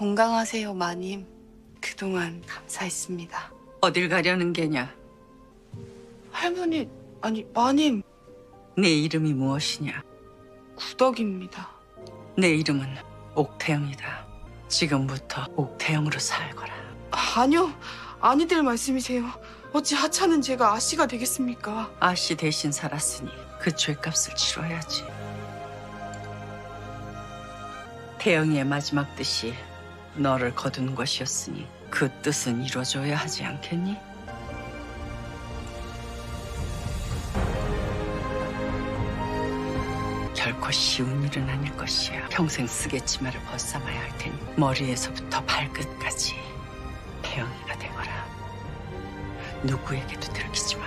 건강하세요, 마님. 그동안 감사했습니다. 어딜 가려는 게냐? 할머니, 아니, 마님, 내 이름이 무엇이냐? 구덕입니다. 내 이름은 옥태영이다. 지금부터 옥태영으로 살거라. 아니요, 아니들 말씀이세요. 어찌 하찮은 제가 아씨가 되겠습니까? 아씨 대신 살았으니 그 죄값을 치러야지. 태영이의 마지막 뜻이 너를 거둔 것이었으니 그 뜻은 이루어져야 하지 않겠니? 결코 쉬운 일은 아닐 것이야. 평생 쓰개 치마를 벗삼아야 할 테니 머리에서부터 발끝까지 태영이가 되거라. 누구에게도 들키지.